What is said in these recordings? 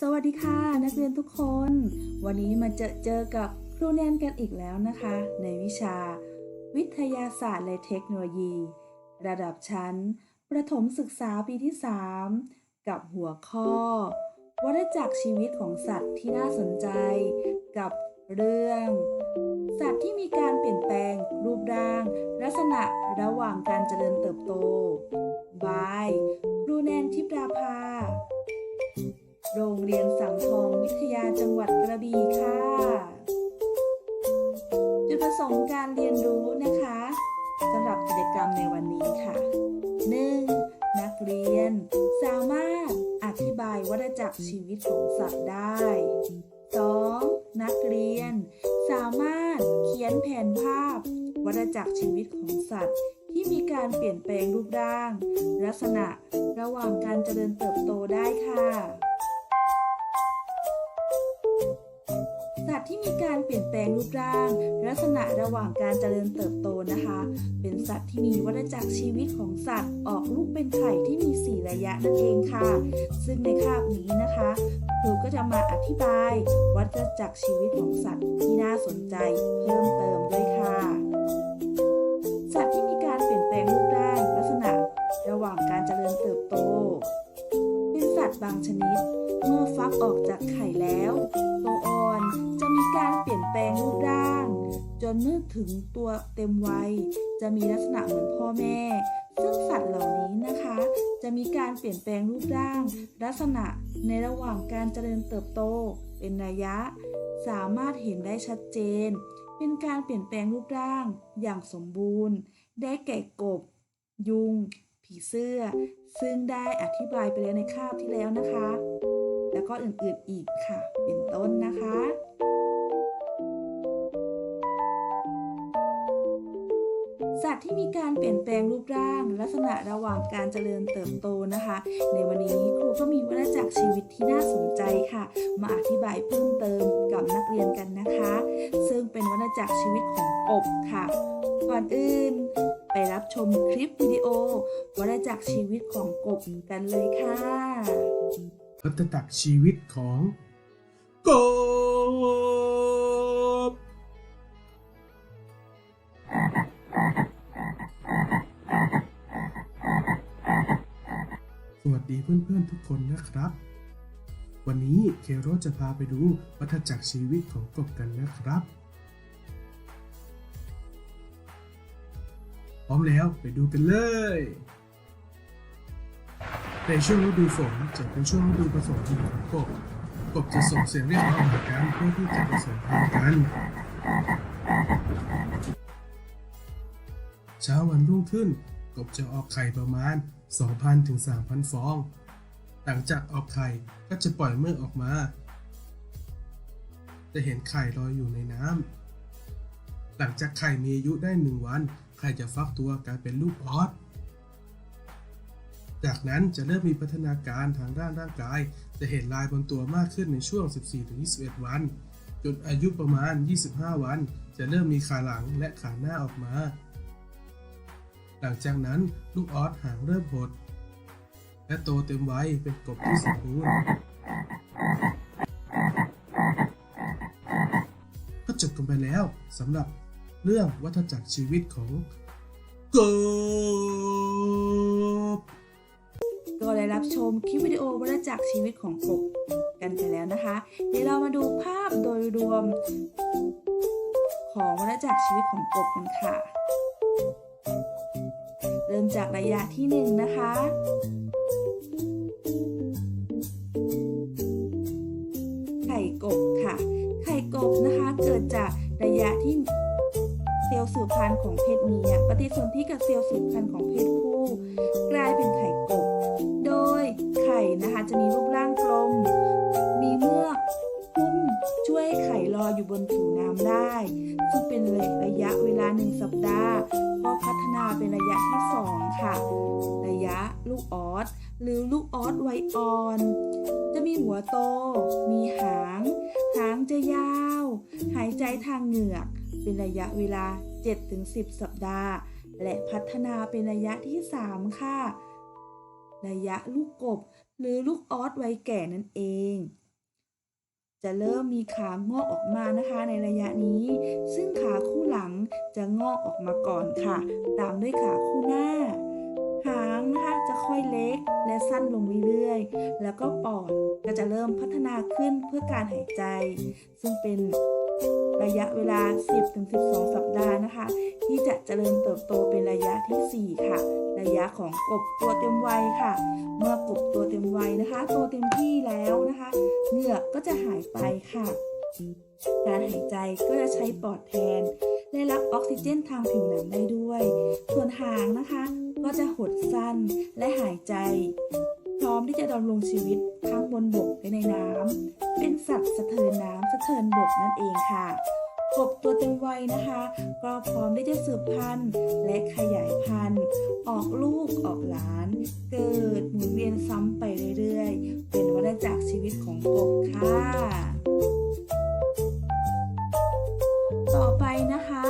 สวัสดีค่ะ นักเรียนทุกคน วันนี้มาเจอเจอกับครูแนนกันอีกแล้วนะคะ ในวิชา วิทยาศาสตร์และเทคโนโลยี ระดับชั้น ประถมศึกษาปีที่ 3 กับหัวข้อ วัฏจักรชีวิตของสัตว์ที่น่าสนใจ กับเรื่อง สัตว์ที่มีการเปลี่ยนแปลง รูปร่าง ลักษณะระหว่างการเจริญเติบโต บาย รูแนนทิพราภา โรงเรียนสังทองวิทยาจังหวัดกระบี่ค่ะ จุดประสงค์การเรียนรู้นะคะสำหรับกิจกรรมในวันนี้ค่ะ 1. นักเรียน สามารถอธิบายวัฏจักรชีวิตของสัตว์ได้ 2. นักเรียน สามารถเขียนแผนภาพวัฏจักรชีวิตของสัตว์ที่มีการเปลี่ยนแปลงรูปร่าง ลักษณะ ระหว่างการเจริญเติบโตได้ค่ะ สัตว์ที่มีการเปลี่ยนแปลงรูปร่าง ลักษณะระหว่างการเจริญเติบโตนะคะ เป็นสัตว์ที่มีวัฏจักรชีวิตของสัตว์ ออกลูกเป็นไข่ที่มี 4 ระยะนั่นเองค่ะ ซึ่งในคาบนี้นะคะครูก็จะมาอธิบาย วัฏจักรชีวิตของสัตว์ที่น่าสนใจเพิ่มเติมด้วยค่ะ บางชนิด เมื่อฟักออกจากไข่แล้วตัวอ่อนจะมีการเปลี่ยนแปลงรูปร่าง จนเมื่อถึงตัวเต็มวัย จะมีลักษณะเหมือนพ่อแม่ ซึ่งสัตว์เหล่านี้นะคะ จะมีการเปลี่ยนแปลงรูปร่าง ลักษณะในระหว่างการเจริญเติบโต เป็นระยะ สามารถเห็นได้ชัดเจน เป็นการเปลี่ยนแปลงรูปร่างอย่างสมบูรณ์ ได้แก่กบ ยุง ผีเสื้อ ซึ่งได้อธิบายไปแล้วในคาบที่แล้วนะคะ แล้วก็อื่นๆอีกค่ะ เป็นต้นนะคะสัตว์ที่มีการเปลี่ยนแปลงรูปร่าง ลักษณะระหว่างการเจริญเติบโตนะคะ ในวันนี้ครูก็มีวัฏจักรชีวิตที่น่าสนใจค่ะ มาอธิบายเพิ่มเติมกับนักเรียนกันนะคะ ซึ่งเป็นวัฏจักรชีวิตของกบค่ะ ก่อนอื่น ไปรับชมคลิปวิดีโอวัฏจักรชีวิตของกบกันเลยค่ะวัฏจักรชีวิตของกบ สวัสดีเพื่อนๆทุกคนนะครับ วันนี้เคโรจะพาไปดูวัฏจักรชีวิตของกบกันนะครับ พร้อมแล้วไปดูกันเลย ในช่วงฤดูฝนจะเป็นช่วงฤดูผสมพันธุ์ของกบ กบจะส่งเสียงเรียกร้องหากันเพื่อที่จะผสมพันธุ์กัน เช้าวันรุ่งขึ้น กบจะออกไข่ประมาณ 2,000ถึง3,000 ฟอง หลังจากออกไข่ก็จะปล่อยเมือกออกมา จะเห็นไข่ลอยอยู่ในน้ำหลังจากไข่มีอายุได้ 1 วัน ไข่จะฟักตัวกลายเป็นลูกออสจากนั้นจะเริ่มมีพัฒนาการทางด้านร่างกาย จะเห็นลายบนตัวมากขึ้นในช่วง 14-21 วัน จนอายุประมาณ 25 วัน จะเริ่มมีขาหลังและขาหน้าออกมา หลังจากนั้นลูกออสหางเริ่มหด และโตเต็มวัยเป็นกบที่สมบูรณ์ก็จบกันไปแล้วสำหรับ เรื่องวัฏจักรชีวิตของกบก็ได้รับชมคลิปวิดีโอวัฏจักรชีวิตของกบกันไปแล้วนะคะ เดี๋ยวเรามาดูภาพโดยรวม ของวัฏจักรชีวิตของกบกันค่ะ เริ่มจากระยะที่หนึ่งนะคะไข่กบค่ะ ไข่กบนะคะเกิดจากระยะที่ ซลล์สืบพันธุ์ของเพศเมีย ปฏิสนธิกับเซลล์สืบพันธุ์ของเพศผู้ กลายเป็นไข่กบ โดยไข่นะคะจะมีรูปร่างกลม มีเมือกหุ้มช่วยให้ไข่ลอยอยู่บนผิวน้ำได้ ซึ่งเป็นระยะเวลาหนึ่งสัปดาห์ก็พัฒนาเป็นระยะที่สองค่ะ ระยะลูกออสหรือลูกออสวัยอ่อน มีหัวโต มีหาง หางจะยาว หายใจทางเหงือก เป็นระยะเวลา 7-10 สัปดาห์ และพัฒนาเป็นระยะที่ 3 ค่ะ ระยะลูกกบ หรือลูกออสวัยแก่นั่นเอง จะเริ่มมีขางอกออกมานะคะในระยะนี้ ซึ่งขาคู่หลังจะงอกออกมาก่อนค่ะ ตามด้วยขาคู่หน้า อยเล็ก และสั้นลงเรื่อยๆ แล้วก็ปอดก็จะเริ่มพัฒนาขึ้นเพื่อการหายใจ ซึ่งเป็นระยะเวลา 10-12 สัปดาห์นะคะ ที่จะเจริญเติบโตเป็นระยะทีสี่ 4 ค่ะ ระยะของกบตัวเต็มวัยค่ะ เมื่อกบตัวเต็มวัยนะคะโตเต็มที่แล้วนะคะเหงือกก็จะหายไปค่ะ การหายใจก็จะใช้ปอดแทน ได้รับออกซิเจนทางผิวหนังได้ด้วย ส่วนหางนะคะ ก็จะหดสั้นและหายใจ พร้อมที่จะดำรงชีวิตทั้งบนบกและในน้ำเป็นสัตว์สะเทินน้ำสะเทินบกนั่นเองค่ะกบตัวเต็มวัยนะคะ ก็พร้อมที่จะสืบพันธุ์และขยายพันธุ์ ออกลูกออกหลาน เกิดหมุนเวียนซ้ำไปเรื่อยๆ เป็นวัฏจักรชีวิตของกบค่ะ ต่อไปนะคะ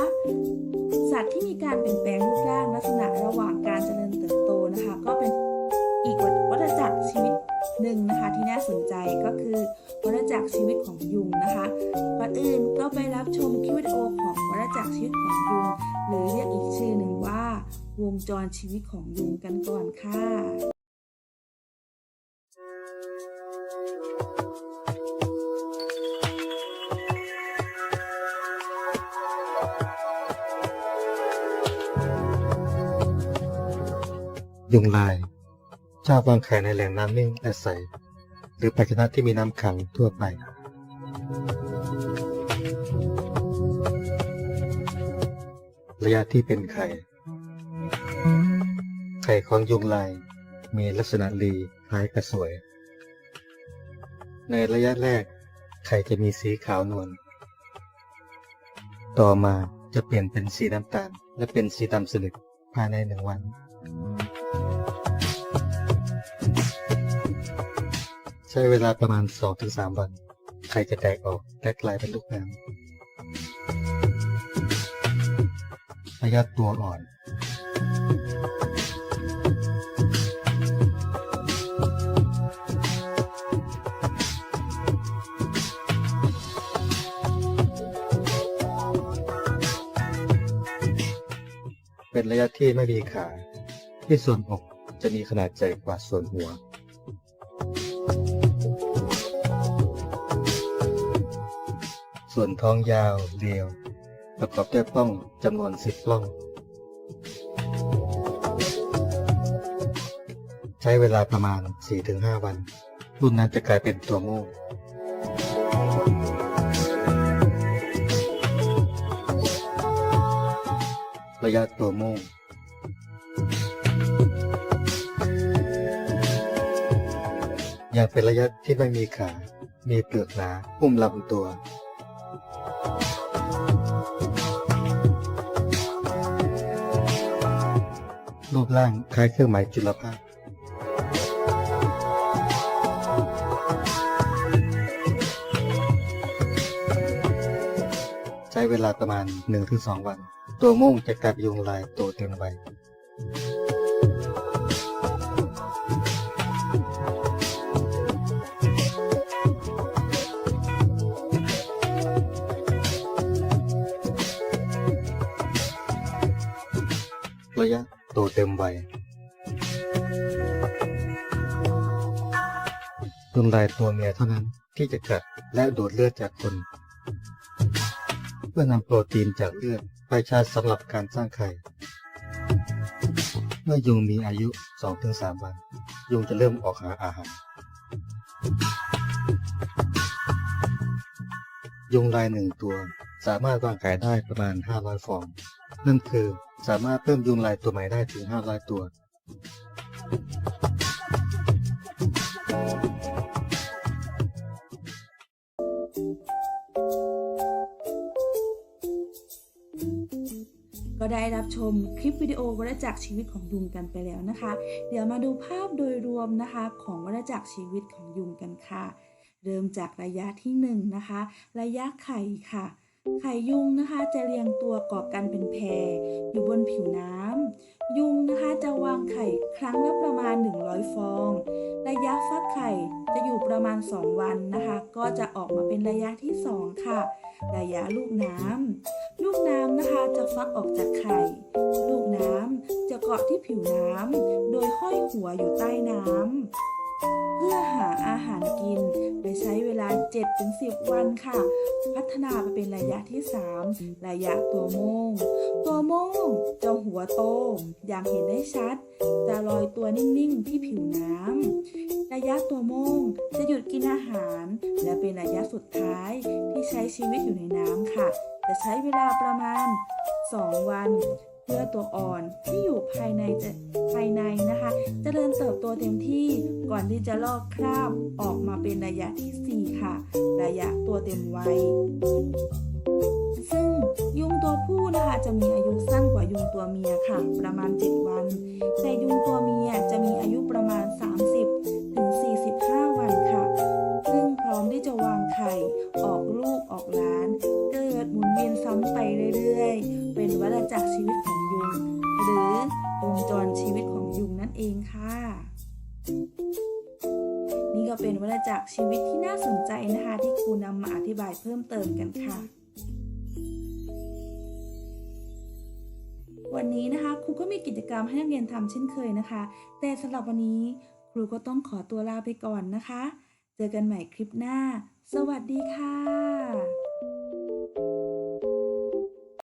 สัตว์ที่มีการเปลี่ยนแปลง รชีวิตของยุงกันก่อนค่ะยุงลายชอบวางไข่ในแหล่งน้ำนิ่งและใส หรือภาชนะที่มีน้ำขังทั่วไป ระยะที่เป็นไข่ ไข่ของยุงลายมีลักษณะรีคล้ายกระสวย ในระยะแรก ไข่จะมีสีขาวนวล ต่อมาจะเปลี่ยนเป็นสีน้ำตาล และเป็นสีดำสนิทภายในหนึ่งวัน ใช้เวลาประมาณ 2-3 วัน ไข่จะแตกออกและกลายเป็นลูกน้ำระยะตัวอ่อน เป็นระยะที่ไม่มีขา ที่ส่วนอกจะมีขนาดใหญ่กว่าส่วนหัว ส่วนท้องยาวเรียว ประกอบด้วยปล้องจำนวนสิบปล้อง ใช้เวลาประมาณ 4-5 วัน รุ่นนั้นจะกลายเป็นตัวงู ระยะตัวโม่งยังเป็นระยะที่ไม่มีขา มีเปลือกหนาหุ้มลำตัว รูปร่างคล้ายเครื่องหมายจุลภาคใช้เวลาประมาณ 1-2 วัน ตัวโม่งจะกลายเป็นยุงลายตัวเต็มใบระยะโตเต็มวัยยุงลายตัวเมียเท่านั้นที่จะกัดและดูดเลือดจากคน เพื่อนำโปรตีนจากเลือด ไปใช้สำหรับการสร้างไข่ เมื่อยุงมีอายุ 2-3 วัน ยุงจะเริ่มออกหาอาหาร ยุงลายหนึ่งตัว สามารถวางไข่ได้ประมาณ 500 ฟอง นั่นคือสามารถเพิ่มยุงลายตัวใหม่ได้ถึง 500 ตัว รับชมคลิปวิดีโอวัฏจักรชีวิตของยุงกันไปแล้วนะคะ เดี๋ยวมาดูภาพโดยรวมนะคะของวัฏจักรชีวิตของยุงกันค่ะ เริ่มจากระยะที่1นงนะคะ ระยะไข่ค่ะ ไข่ยุงนะคะจะเรียงตัวก่อกันเป็นแพรอยู่บนผิวน้ำยุงนะคะจะวางไข่ครั้งละประมาณ 100 ฟอง ระยะฟักไข่จะอยู่ประมาณ 2 วันนะคะ ก็จะออกมาเป็นระยะที่ 2 ค่ะ ระยะลูกน้ำลูกน้ำนะคะจะฟักออกจากไข่ ลูกน้ำจะเกาะที่ผิวน้ำโดยห้อยหัวอยู่ใต้น้ำ เพื่อหาอาหารกิน โดยใช้เวลา 7-10 วันค่ะ พัฒนาไปเป็นระยะที่ 3 ระยะตัวโมง ตัวโมงจะหัวโต อย่างเห็นได้ชัด จะลอยตัวนิ่งๆ ที่ผิวน้ำ ระยะตัวโมงจะหยุดกินอาหาร และเป็นระยะสุดท้ายที่ใช้ชีวิตอยู่ในน้ำค่ะ จะใช้เวลาประมาณ 2 วัน เพื่อตัวอ่อนที่อยู่ภายในจะภายในนะคะจเจริญเติบโตเต็มที่ก่อนที่จะลอกคราบออกมาเป็นระยะทีสี่ 4 ค่ะ ระยะตัวเต็มวัยซึ่งยุงตัวผู้นะคะจะมีอายุสั้นกว่ายุงตัวเมียค่ะ ประมาณ 7 วัน แต่ยุงตัวเมียจะมีอายุประมาณ 30 ถึง 45 วันค่ะ ซึ่งพร้อมที่จะวางไข่ ออกลูกออกหล้าน เกิดหมุนเวียนซ้ำไปเรื่อยๆ เป็นวัฏจักรชีวิตของยุง หรือวงจรชีวิตของยุงนั่นเองค่ะ นี่ก็เป็นวัฏจักรชีวิตที่น่าสนใจนะคะ ที่ครูนำมาอธิบายเพิ่มเติมกันค่ะ วันนี้นะคะครูก็มีกิจกรรมให้นักเรียนทำเช่นเคยนะคะ แต่สำหรับวันนี้ครูก็ต้องขอตัวลาไปก่อนนะคะ เจอกันใหม่คลิปหน้า สวัสดีค่ะ